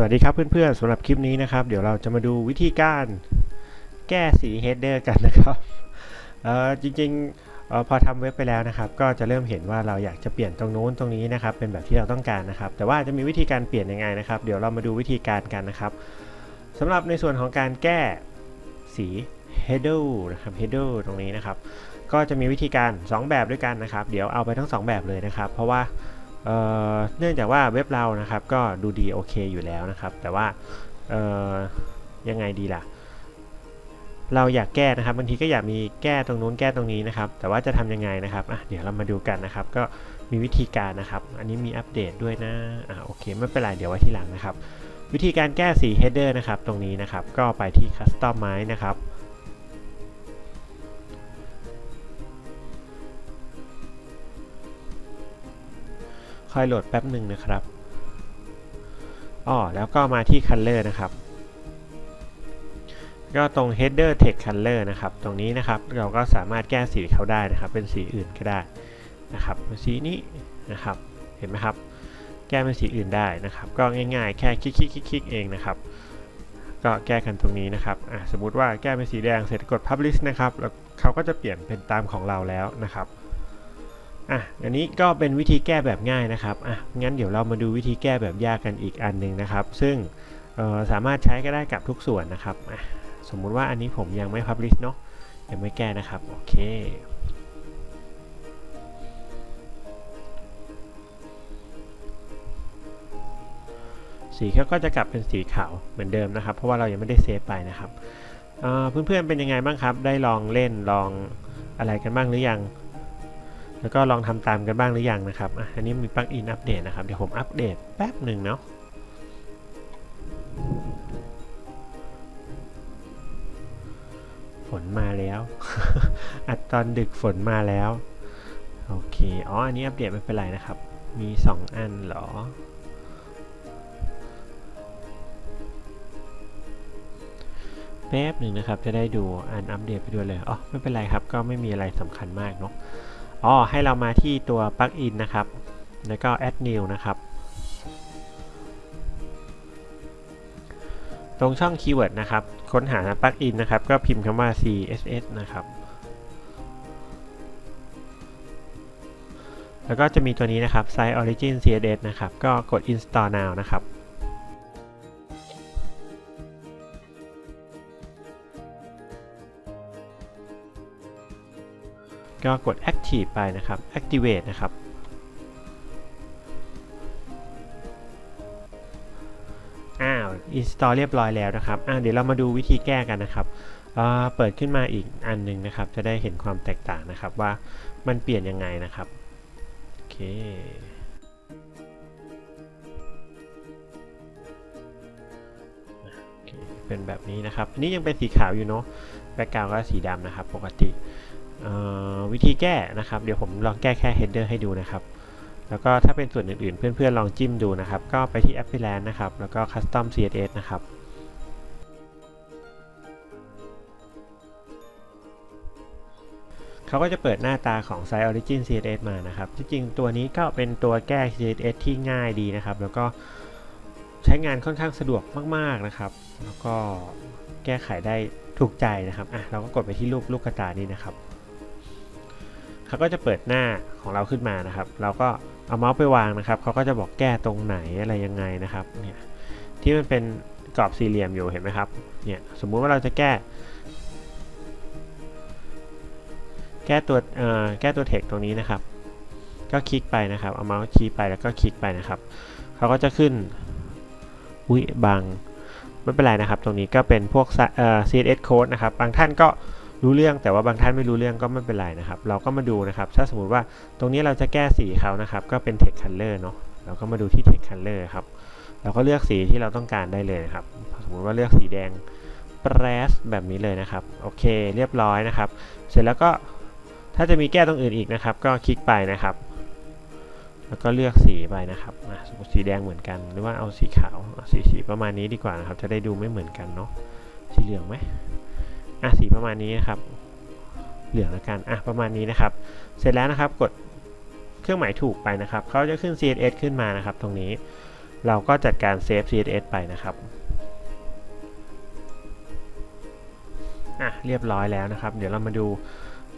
สวัสดีครับเพื่อนๆสำหรับคลิปนี้นะครับ เดี๋ยวเราจะมาดูวิธีการแก้สีเฮดเดอร์กันนะครับจริงๆออพอทำเว็บไปแล้วนะครับ ก็จะเริ่มเห็นว่าเราอยากจะเปลี่ยนตรงนู้นตรงนี้นะครับ เป็นแบบที่เราต้องการนะครับ แต่ว่าจะมีวิธีการเปลี่ยนยังไงนะครับ เดี๋ยวเรามาดูวิธีการกันนะครับสำหรับในส่วนของการแก้สี header นะครับ header ตรงนี้นะครับ ก็จะมีวิธีการ 2 แบบด้วยกันนะครับ เดี๋ยวเอาไปทั้ง 2 แบบเลยนะครับ เพราะว่า เเนื่องจากว่าเว็บเรานะครับก็ดูดีโอเคอยู่แล้วนะครับ แต่ว่ายังไงดีล่ะ เราอยากแก้นะครับบางทีก็อยากมีแก้ตรงนู้นแก้ตรงนี้นะครับ แต่ว่าจะทำยังไงนะครับอะเดี๋ยวเรามาดูกันนะครับ ก็มีวิธีการนะครับ อันนี้มีอัปเดตด้วยนะอะโอเคไม่เป็นไรเดี๋ยวไว้ทีหลังนะครับ วิธีการแก้สี header นะครับ ตรงนี้นะครับ ก็ไปที่ customize นะครับ อยโหลดแป๊บหนึ่งนะครับอ๋อแล้วก็มาที่ color นะครับ ก็ตรง header text color นะครับ ตรงนี้นะครับเราก็สามารถแก้สีเขาได้นะครับ เป็นสีอื่นก็ได้นะครับสีนี้นะครับ เห็นไหมครับ แก้เป็นสีอื่นได้นะครับ ก็ง่ายๆ แค่คลิกๆๆๆเองนะครับ ก็แก้กันตรงนี้นะครับอะสมมุติว่าแก้เป็นสีแดงเสร็จกด publish นะครับแล้วเขาก็จะเปลี่ยนเป็นตามของเราแล้วนะครับ อะอันนี้ก็เป็นวิธีแก้แบบง่ายนะครับอะงั้นเดี๋ยวเรามาดูวิธีแก้แบบยากกันอีกอันหนึ่งนะครับ ซึ่งสามารถใช้ก็ได้กับทุกส่วนนะครับอะสมมุติว่าอันนี้ผมยังไม่ publish เนาะยังไม่แก้นะครับ โอเคสีเขาก็จะกลับเป็นสีขาวเหมือนเดิมนะครับ เพราะว่าเรายังไม่ได้เซฟไปนะครับเอ่อเพื่อนๆเป็นยังไงบ้างครับ ได้ลองเล่นลองอะไรกันบ้างหรือยัง แล้วก็ลองทำตามกันบ้างหรือยังนะครับ อันนี้มีปลั๊กอินอัปเดตนะครับ เดี๋ยวผมอัปเดตแป๊บหนึ่งเนาะฝนมาแล้ว อัดตอนดึกฝนมาแล้ว โอเค อ๋อ อันนี้อัปเดตไม่เป็นไรนะครับ มี 2 อันเหรอ แป๊บหนึ่งนะครับ จะได้ดูอ่านอัปเดตไปด้วยเลย อ๋อ ไม่เป็นไรครับ ก็ไม่มีอะไรสำคัญมากเนาะ อ๋อให้เรามาที่ตัวปลั๊กอินนะครับ แล้วก็ add new นะครับ ตรงช่องคีย์เวิร์ดนะครับ ค้นหาปลั๊กอินนะครับ ก็พิมพ์คำว่า css นะครับ แล้วก็จะมีตัวนี้นะครับ site origin css นะครับ ก็กด install now นะครับ ก็กด active ไปนะครับ activate นะครับ อ้าว install เรียบร้อยแล้วนะครับอ่าเดี๋ยวเรามาดูวิธีแก้กันนะครับเปิดขึ้นมาอีกอันหนึ่งนะครับ จะได้เห็นความแตกต่างนะครับว่ามันเปลี่ยนยังไงนะครับโอเคอเคเป็นแบบนี้นะครับ อันนี้ยังเป็นสีขาวอยู่เนาะ แบ็กกราวก็สีดำนะครับ ปกติ วิธีแก้นะครับ เดี๋ยวผมลองแก้แค่ header ให้ดูนะครับ แล้วก็ถ้าเป็นส่วนอื่นๆ เพื่อนๆ ลองจิ้มดูนะครับ ก็ไปที่ Appearance นะครับ แล้วก็ Custom CSS นะครับเขาก็จะเปิดหน้าตาของ Site Origin CSS มานะครับ จริงๆ ตัวนี้ก็เป็นตัวแก้ CSS ที่ง่ายดีนะครับ แล้วก็ใช้งานค่อนข้างสะดวกมาก ๆ นะครับ แล้วก็แก้ไขได้ถูกใจนะครับ อะ เราก็กดไปที่รูปลูกกระตานี้นะครับ เขาก็จะเปิดหน้าของเราขึ้นมานะครับ เราก็เอาเมาส์ไปวางนะครับเขาก็จะบอกแก้ตรงไหนอะไรยังไงนะครับเนี่ยที่มันเป็นกรอบสี่เหลี่ยมอยู่เห็นไหมครับเนี่ยสมมุติว่าเราจะแก้ แก้ตัวเอ่อแก้ตัวเทคตรงนี้นะครับ ก็คลิกไปนะครับ เอาเมาส์ชี้ไปแล้วก็คลิกไปนะครับเขาก็จะขึ้นอุ้ยบางไม่เป็นไรนะครับ ตรงนี้ก็เป็นพวกเอ่อ CSS code นะครับ บางท่านก็ รู้เรื่องแต่ว่าบางท่านไม่รู้เรื่องก็ไม่เป็นไรนะครับ เราก็มาดูนะครับ ถ้าสมมติว่าตรงนี้เราจะแก้สีเขานะครับ ก็เป็น text color เนาะเราก็มาดูที่ text color ครับ เราก็เลือกสีที่เราต้องการได้เลยนะครับ สมมติว่าเลือกสีแดง p r e s แบบนี้เลยนะครับ โอเค เรียบร้อยนะครับ เสร็จแล้วก็ถ้าจะมีแก้ตรงอื่นอีกนะครับ ก็คลิกไปนะครับ แล้วก็เลือกสีไปนะครับสมมติสีแดงเหมือนกันหรือว่าเอาสีขาวสีสีประมาณนี้ดีกว่านะครับ จะได้ดูไม่เหมือนกันเนาะสีเหลืองไหม อะสีประมาณนี้นะครับ เหลืองแล้วกันอะประมาณนี้นะครับ เสร็จแล้วนะครับกดเครื่องหมายถูกไปนะครับเขาจะขึ้น CSS ขึ้นมานะครับ ตรงนี้เราก็จัดการเซฟ CSS ไปนะครับอะเรียบร้อยแล้วนะครับ เดี๋ยวเรามาดู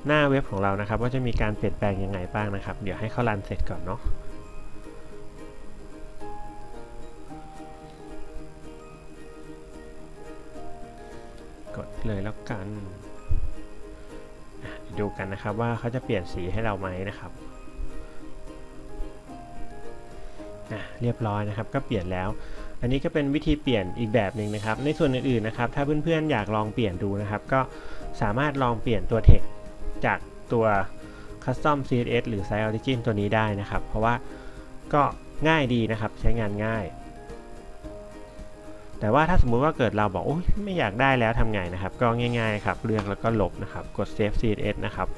หน้าเว็บของเรานะครับ ว่าจะมีการเปลี่ยนแปลงยังไงบ้างนะครับ เดี๋ยวให้เขารันเสร็จก่อนเนาะ เลยแล้วกันดูกันนะครับว่าเขาจะเปลี่ยนสีให้เราไหมนะครับเรียบร้อยนะครับก็เปลี่ยนแล้ว อันนี้ก็เป็นวิธีเปลี่ยนอีกแบบหนึ่งนะครับ ในส่วนอื่นๆนะครับ ถ้าเพื่อนๆอยากลองเปลี่ยนดูนะครับ ก็สามารถลองเปลี่ยนตัว text จากตัว custom css หรือ site origin ตัวนี้ได้นะครับ เพราะว่าก็ง่ายดีนะครับใช้งานง่าย แต่ว่าถ้าสมมุติว่าเกิดเราบอกโอ้ยไม่อยากได้แล้วทำไงนะครับ ก็ง่ายๆครับ เลือกแล้วก็ลบนะครับ กด save css นะครับ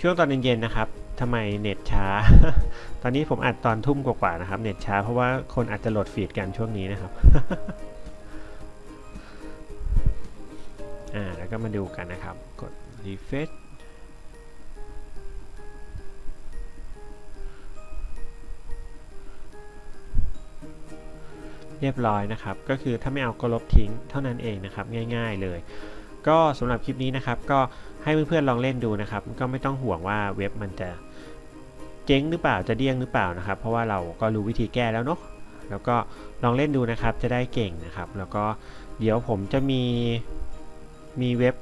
ช่วงตอนเย็นๆนะครับทำไมเน็ตช้า ตอนนี้ผมอัดตอนทุ่มกว่าๆนะครับ เน็ตช้าเพราะว่าคนอาจจะโหลดฟีดกันช่วงนี้นะครับ อ่า แล้วก็มาดูกันนะครับ กด refresh เรียบร้อยนะครับ ก็คือถ้าไม่เอาก็ลบทิ้งเท่านั้นเองนะครับ ง่าย ๆเลย ก็สำหรับคลิปนี้นะครับ ก็ให้เพื่อนๆลองเล่นดูนะครับ ก็ไม่ต้องห่วงว่าเว็บมันจะเจ๊งหรือเปล่าจะเดี้ยงหรือเปล่านะครับ เพราะว่าเราก็รู้วิธีแก้แล้วเนาะแล้วก็ลองเล่นดูนะครับจะได้เก่งนะครับ แล้วก็เดี๋ยวผมจะมีมีเว็บ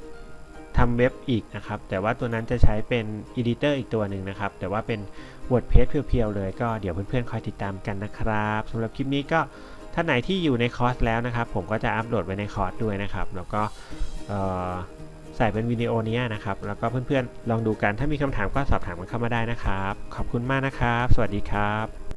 ทำเว็บอีกนะครับ แต่ว่าตัวนั้นจะใช้เป็นอีดิเตอร์อีกตัวหนึ่งนะครับ แต่ว่าเป็น WordPress เพียวๆเลย ก็เดี๋ยวเพื่อนๆคอยติดตามกันนะครับสำหรับคลิปนี้ก็ ท่านไหนที่อยู่ในคอร์สแล้วนะครับ ผมก็จะอัปโหลดไว้ในคอร์สด้วยนะครับ แล้วก็ใส่เป็นวิดีโอนี้นะครับ แล้วก็เพื่อนๆ ลองดูกัน ถ้ามีคำถามก็สอบถามกันเข้ามาได้นะครับ ขอบคุณมากนะครับ สวัสดีครับ